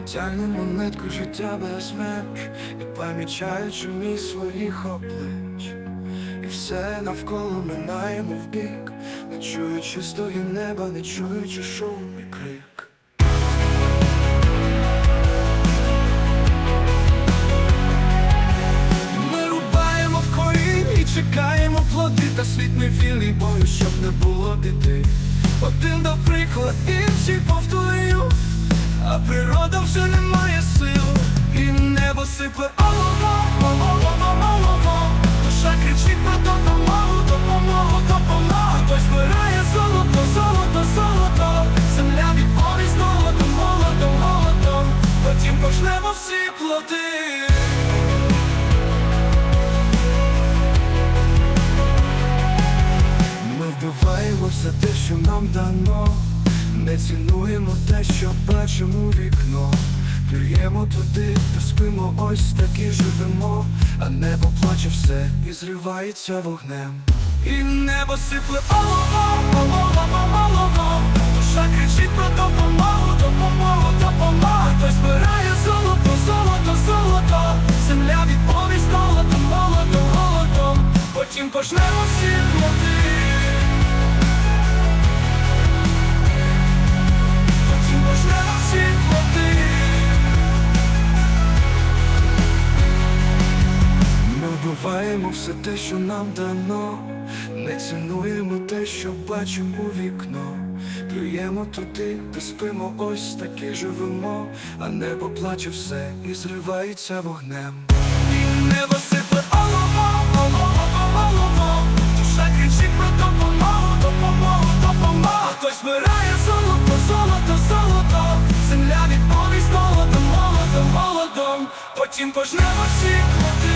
Тягне монетку життя без меж І помічаючи мій своїх облич. І все навколо минаємо вбік Не чуючи стуги неба, не чуючи шум і крик. Ми рубаємо в корінь і чекаємо плоди Та світ не вільний бою, щоб не було біди. Один дав приклад, інший повторюю А природа вже не має сил. І небо сипле. Олово, олово, олово Душа кричить про допомогу, допомогу, допомогу. Хтось збирає золото, золото, золото. Земля відповість голодом, голодом, голодом Потім пожнемо всі плоди Ми вбиваємо все те, що нам дано, не цінуємо те, що бачимо вікно. Плюємо туди, та спимо, ось таки живемо, а небо плаче все і зривається вогнем. І небо сипле. Олово, олово, олово Душа кричить про допомогу, допомогу, допомогу. Хтось збирає золото, золото, золото. Земля відповість голодом, голодом, голодом Потім пожнемо всі плоди все те, що нам дано, не цінуємо те, що бачимо у вікно. Плюємо туди, де спимо, ось таки живемо, а небо плаче все і зривається вогнем. І небо сипле олово, олово, олово. Душа кричить про допомогу, допомогу, допомогу. Хтось збирає золото, золото, золото. Земля відповість голодом, голодом, голодом. Потім пожнемо всі плоди